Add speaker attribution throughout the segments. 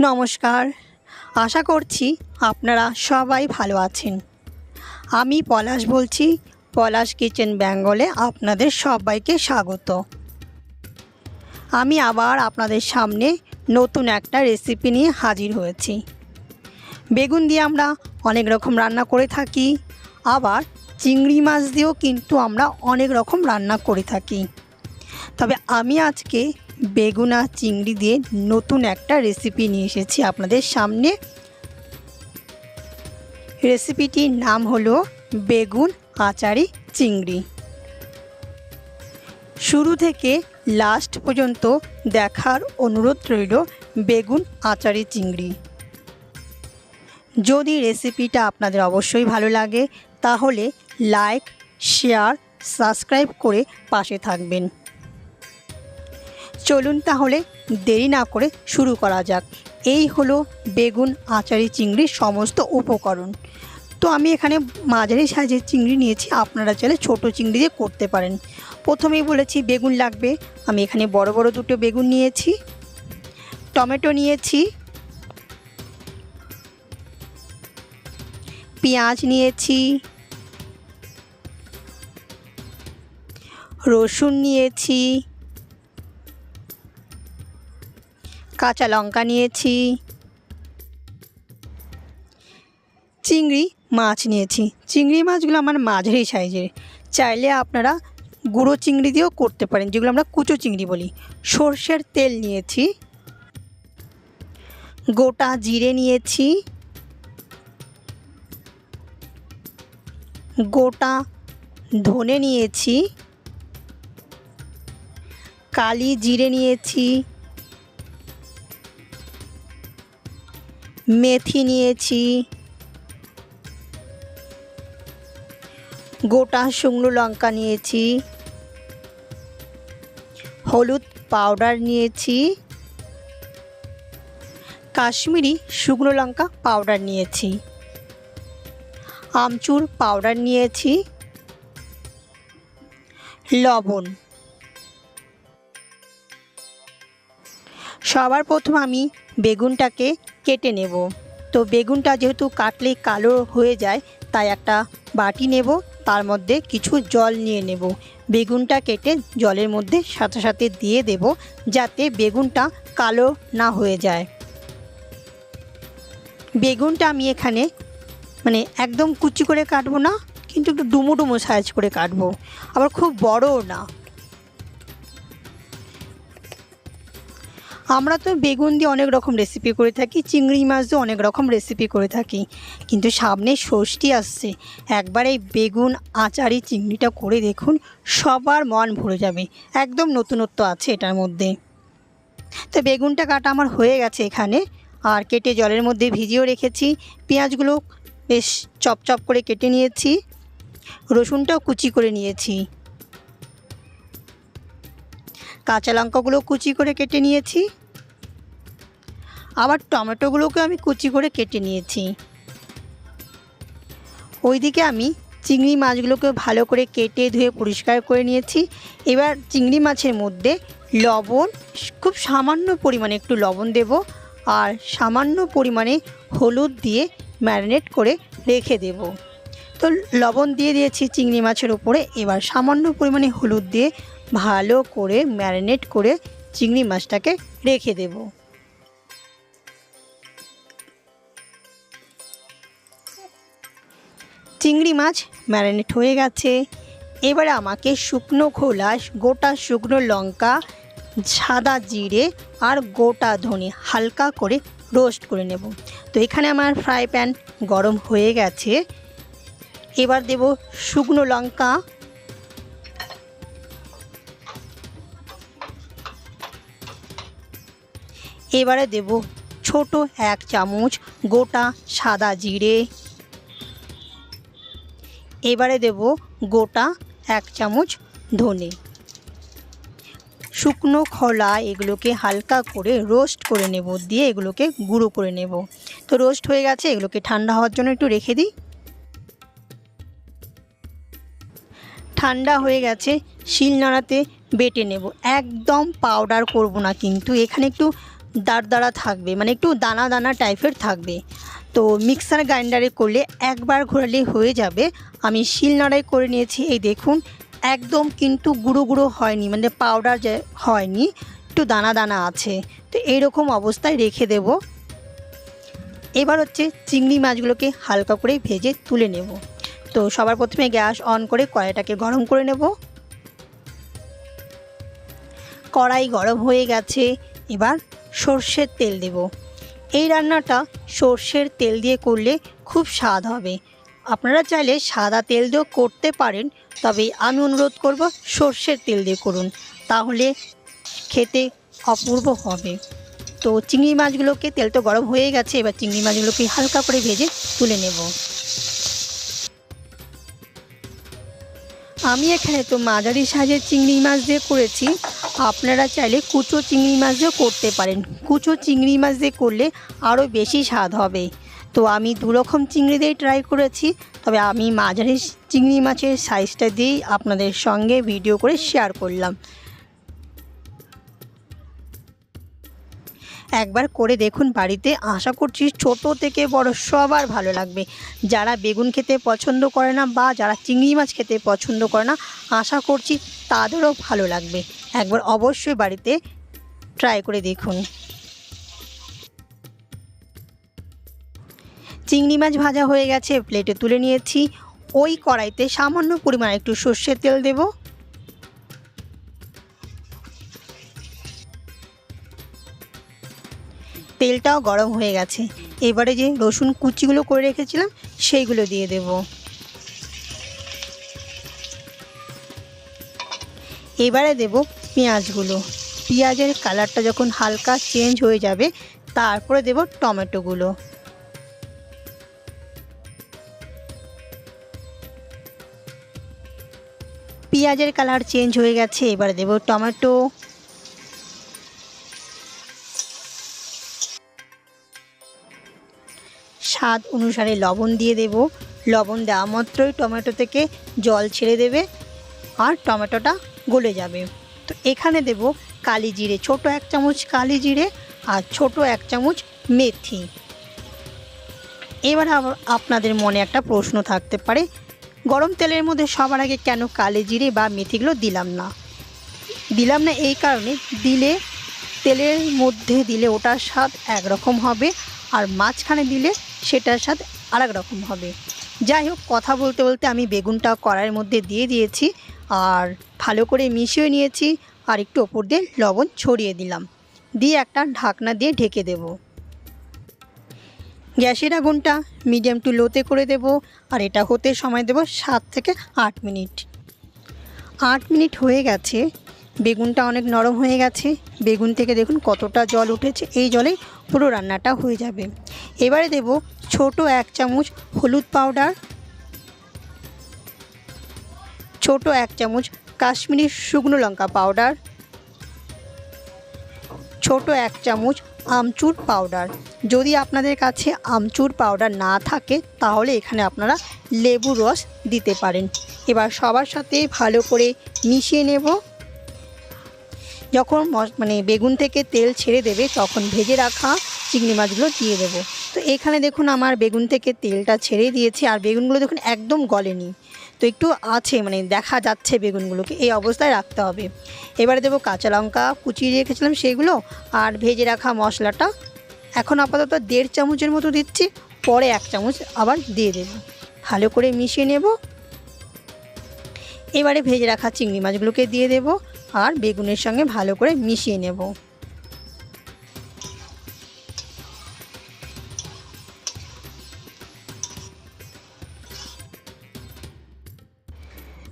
Speaker 1: নমস্কার। আশা করছি আপনারা সবাই ভালো আছেন। আমি পলাশ বলছি, পলাশ কিচেন বেঙ্গলে আপনাদের সবাইকে স্বাগত। আমি আবার আপনাদের সামনে নতুন একটা রেসিপি নিয়ে হাজির হয়েছি। বেগুন দিয়ে আমরা অনেক রকম রান্না করে থাকি, আবার চিংড়ি মাছ দিয়েও কিন্তু আমরা অনেক রকম রান্না করে থাকি। তবে আমি আজকে বেগুন চিংড়ি দিয়ে নতুন একটা রেসিপি নিয়ে এসেছি আপনাদের সামনে। রেসিপিটির নাম হলো বেগুন আচারি চিংড়ি। শুরু থেকে লাস্ট পর্যন্ত দেখার অনুরোধ রইল বেগুন আচারি চিংড়ি। যদি রেসিপিটা আপনাদের অবশ্যই ভালো লাগে, তাহলে লাইক শেয়ার সাবস্ক্রাইব করে পাশে থাকবেন। চলুন তাহলে দেরি না করে শুরু করা যাক। এই হলো বেগুন, আচারি, চিংড়ির সমস্ত উপকরণ। তো আমি এখানে মাঝারি সাইজের চিংড়ি নিয়েছি, আপনারা চাইলে ছোট চিংড়ি দিয়ে করতে পারেন। প্রথমেই বলেছি বেগুন লাগবে, আমি এখানে বড় বড় দুটো বেগুন নিয়েছি, টমেটো নিয়েছি, পেঁয়াজ নিয়েছি, রসুন নিয়েছি কাঁচা লঙ্কা নিয়েছি। চিংড়ি মাছ নিয়েছি। চিংড়ি মাছগুলো আমার মাঝারি সাইজের। চাইলে আপনারা গুঁড়ো চিংড়ি দিয়েও করতে পারেন, যেগুলো আমরা কুচো চিংড়ি বলি। সর্ষের তেল নিয়েছি। গোটা জিরে নিয়েছি। গোটা ধনে নিয়েছি। কালি জিরে নিয়েছি। মেথি নিয়েছি। গোটা শুকনো লঙ্কা নিয়েছি। হলুদ পাউডার নিয়েছি। কাশ্মীরি শুকনো লঙ্কা পাউডার নিয়েছি। আমচুর পাউডার নিয়েছি। লবণ। সবার প্রথম আমি বেগুনটাকে কেটে নেব। তো বেগুনটা যেহেতু কাটলে কালো হয়ে যায়, তাই একটা বাটি নেব, তার মধ্যে কিছু জল নিয়ে নেব। বেগুনটা কেটে জলের মধ্যে সাথে সাথে দিয়ে দেব, যাতে বেগুনটা কালো না হয়ে যায়। বেগুনটা আমি এখানে মানে একদম কুচি করে কাটবো না, কিন্তু একটু ডুমো ডুমো সাইজ করে কাটবো। আবার খুব বড়ও না। আমরা তো বেগুন দিয়ে অনেক রকম রেসিপি করে থাকি, চিংড়ি মাছ দিয়ে অনেক রকম রেসিপি করে থাকি। কিন্তু সামনে ষষ্ঠী আসছে, একবার এই বেগুন, আচারি, চিংড়িটা করে দেখুন, সবার মন ভরে যাবে, একদম নতুনত্ব আছে এটার মধ্যে। তো বেগুনটা কাটা আমার হয়ে গেছে এখানে, আর কেটে জলের মধ্যে ভিজিয়েও রেখেছি, পেঁয়াজগুলো বেশ চপ চপ করে কেটে নিয়েছি, রসুনটাও কুচি করে নিয়েছি। কাঁচা লঙ্কাগুলো কুচি করে কেটে নিয়েছি আবার টমেটোগুলোকে আমি কুচি করে কেটে নিয়েছি। ওইদিকে আমি চিংড়ি মাছগুলোকে ভালো করে কেটে ধুয়ে পরিষ্কার করে নিয়েছি। এবার চিংড়ি মাছের মধ্যে লবণ, খুব সামান্য পরিমাণে একটু লবণ দেব আর সামান্য পরিমাণে হলুদ দিয়ে ম্যারিনেট করে রেখে দেব। তো লবণ দিয়ে দিয়েছি চিংড়ি মাছের ওপরে। এবার সামান্য পরিমাণে হলুদ দিয়ে ভালো করে ম্যারিনেট করে চিংড়ি মাছটাকে রেখে দেব। চিংড়ি মাছ ম্যারিনেট হয়ে গেছে। এবারে আমাকে শুকনো খোলাস, গোটা শুকনো লঙ্কা, সাদা জিরে আর গোটা ধনে হালকা করে রোস্ট করে নেব। তো এখানে আমার ফ্রাই প্যান গরম হয়ে গেছে। এবার দেব শুকনো লঙ্কা। এবারে দেব ছোট এক চামচ গোটা সাদা জিরে। এবারে দেব গোটা এক চামচ ধনে। শুকনো খোলা এগুলোকে হালকা করে রোস্ট করে নেব, দিয়ে এগুলোকে গুঁড়ো করে নেব। তো রোস্ট হয়ে গেছে, এগুলোকে ঠান্ডা হওয়ার জন্য একটু রেখে দিই। ঠান্ডা হয়ে গেছে, শিল নোড়াতে বেটে নেব। একদম পাউডার করব না কিন্তু, এখানে একটু দাঁড় দাঁড়া থাকবে মানে একটু দানা দানা টাইপের থাকবে। তো মিক্সার গ্রাইন্ডারে করলে একবার ঘোরালে হয়ে যাবে। আমি শিলনোড়ায় করে নিয়েছি, এই দেখুন, একদম কিন্তু গুঁড়ো গুঁড়ো হয়নি মানে পাউডার যে হয়নি, একটু দানা দানা আছে। তো এইরকম অবস্থায় রেখে দেব। এবার হচ্ছে চিংড়ি মাছগুলোকে হালকা করে ভেজে তুলে নেব। তো সবার প্রথমে গ্যাস অন করে কড়াইটাকে গরম করে নেব। কড়াই গরম হয়ে গেছে, এবার সর্ষের তেল দেব। এই রান্নাটা সর্ষের তেল দিয়ে করলে খুব স্বাদ হবে। আপনারা চাইলে সাদা তেল দিয়েও করতে পারেন, তবে আমি অনুরোধ করব সর্ষের তেল দিয়ে করুন, তাহলে খেতে অপূর্ব হবে। তো চিংড়ি মাছগুলোকে তেল তো গরম হয়ে গেছে, এবার চিংড়ি মাছগুলোকে হালকা করে ভেজে তুলে নেব। আমি এখানে তো মাঝারি সাইজের চিংড়ি মাছ দিয়ে করেছি আপনারা চাইলে কুচো চিংড়ি মাছ দিয়েও করতে পারেন। কুচো চিংড়ি মাছ দিয়ে করলে আরও বেশি স্বাদ হবে। তো আমি দুরকম চিংড়ি দিয়ে ট্রাই করেছি, তবে আমি মাঝারি চিংড়ি মাছের সাইজটা দিয়েই আপনাদের সঙ্গে ভিডিও করে শেয়ার করলাম। একবার করে দেখুন বাড়িতে। আশা করছি ছোট থেকে বড় সবার ভালো লাগবে। যারা বেগুন খেতে পছন্দ করে না বা যারা চিংড়ি মাছ খেতে পছন্দ করে না, আশা করছি তাদেরও ভালো লাগবে। একবার অবশ্যই বাড়িতে ট্রাই করে দেখুন। চিংড়ি মাছ ভাজা হয়ে গেছে প্লেটে তুলে নিয়েছি। ওই কড়াইতে সামান্য পরিমাণে একটু সর্ষের তেল দেবো। তেলটাও গরম হয়ে গেছে। এবারে যে রসুন কুচিগুলো করে রেখেছিলাম, সেইগুলো দিয়ে দেব। এবারে দেব পেঁয়াজগুলো। পেঁয়াজের কালারটা যখন হালকা চেঞ্জ হয়ে যাবে, তারপরে দেব টমেটোগুলো। পেঁয়াজের কালার চেঞ্জ হয়ে গেছে, এবারে দেব টমেটো। স্বাদ অনুসারে লবণ দিয়ে দেব। লবণ দেওয়া মাত্রই টমেটো থেকে জল ছেড়ে দেবে আর টমেটোটা গলে যাবে। তো এখানে দেব কালি জিরে, ছোট এক চামচ কালি জিরে আর ছোট এক চামচ মেথি। এবার আপনাদের মনে একটা প্রশ্ন থাকতে পারে, গরম তেলের মধ্যে সবার আগে কেন কালি জিরে বা মেথিগুলো দিলাম না? দিলাম না এই কারণে, দিলে তেলের মধ্যে দিলে ওটার স্বাদ একরকম হবে আর মাঝখানে দিলে সেটার স্বাদ আরেক রকম হবে। যাই হোক, কথা বলতে বলতে আমি বেগুনটা কড়াইয়ের মধ্যে দিয়ে দিয়েছি, আর ভালো করে মিশিয়ে নিয়েছি, আর একটু ওপর দিয়ে লবণ ছড়িয়ে দিলাম। দিয়ে একটা ঢাকনা দিয়ে ঢেকে দেব। গ্যাসের আগুনটা মিডিয়াম টু লোতে করে দেব, আর এটা হতে সময় দেব সাত থেকে আট মিনিট। আট মিনিট হয়ে গেছে বেগুনটা অনেক নরম হয়ে গেছে। বেগুন থেকে দেখুন কতটা জল উঠেছে। এই জলে পুরো রান্নাটা হয়ে যাবে। এবারে দেব ছোট এক চামচ হলুদ পাউডার। ছোট এক চামচ কাশ্মীরি শুকনো লঙ্কা পাউডার। ছোট এক চামচ আমচুর পাউডার। যদি আপনাদের কাছে আমচুর পাউডার না থাকে, তাহলে এখানে আপনারা লেবু রস দিতে পারেন। এবার সবার সাথে ভালো করে মিশিয়ে নেব। যখন মানে বেগুন থেকে তেল ছেড়ে দেবে, তখন ভেজে রাখা চিংড়ি মাছগুলো দিয়ে দেবো। তো এখানে দেখুন আমার বেগুন থেকে তেলটা ছেড়ে দিয়েছে, আর বেগুনগুলো দেখুন একদম গলেনি। তো একটু আছে মানে দেখা যাচ্ছে বেগুনগুলোকে, এই অবস্থায় রাখতে হবে। এবারে দেবো কাঁচা লঙ্কা কুচিয়ে রেখেছিলাম সেগুলো, আর ভেজে রাখা মশলাটা। এখন আপাতত দেড় চামচের মতো দিচ্ছি, পরে এক চামচ আবার দিয়ে দেব। ভালো করে মিশিয়ে নেব। এবারে ভেজে রাখা চিংড়ি মাছগুলোকে দিয়ে দেব। আর বেগুনের সঙ্গে ভালো করে মিশিয়ে নেব।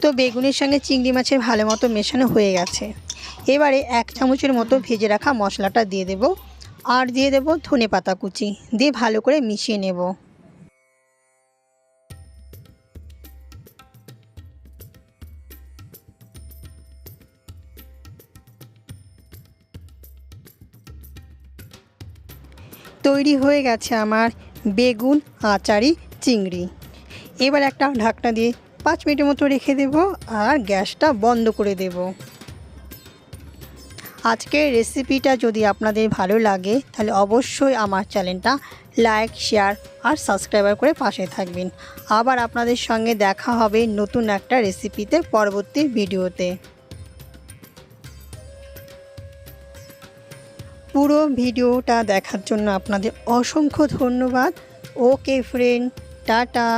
Speaker 1: তো বেগুনের সঙ্গে চিংড়ি মাছের ভালো মতো মেশানো হয়ে গেছে। এবারে এক চামচের মতো ভেজে রাখা মশলাটা দিয়ে দেব। আর দিয়ে দেব ধনে পাতা কুচি। দিয়ে ভালো করে মিশিয়ে নেব। তৈরি হয়ে গেছে আমার বেগুন, আচারি, চিংড়ি। এবার একটা ঢাকনা দিয়ে পাঁচ মিনিটের মতো রেখে দেব আর গ্যাসটা বন্ধ করে দেব। আজকের রেসিপিটা যদি আপনাদের ভালো লাগে, তাহলে অবশ্যই আমার চ্যানেলটা লাইক, শেয়ার আর সাবস্ক্রাইবার করে পাশে থাকবেন। আবার আপনাদের সঙ্গে দেখা হবে নতুন একটা রেসিপিতে পরবর্তী ভিডিওতে। পুরো ভিডিওটা দেখার জন্য আপনাদের অসংখ্য ধন্যবাদ। Okay friend tata.